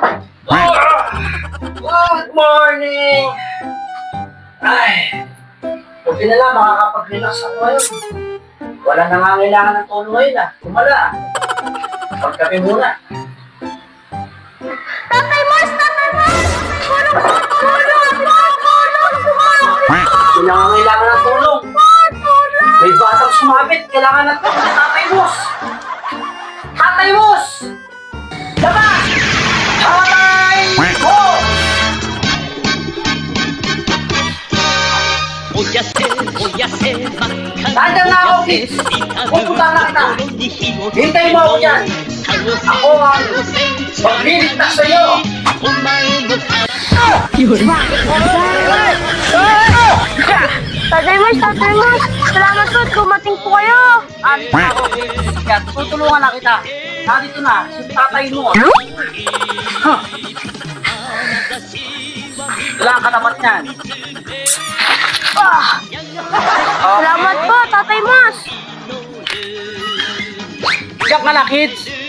Good morning! Ay, buti na lang makakapag-relax ako ngayon. Wala nangangailangan ng tulong ngayon ah. Tumala. Pagkape muna. Tatay Mars! Tatay Mars! Tulong po! Tulong! Tulong! Tulong! Kung nangangailangan ng tulong. May batang sumabit. Kailangan ng tulong ni Tatay Mus. Voy a ser, voy a ser bacán. Nandiyan na ako, kids. Pupunta na kita. Hintayin mo ako dyan. Ako ang magliligtas sa iyo. Tatay Mars! Tatay Mars! Salamat po at kumating po kayo! Alis na ako. Kaya tutulungan na kita. Nandito na, si tatay mo. Huh. Wala ang katapat niyan. Ah! Salamat po, Tatay Mars! Diyak ka na, kids.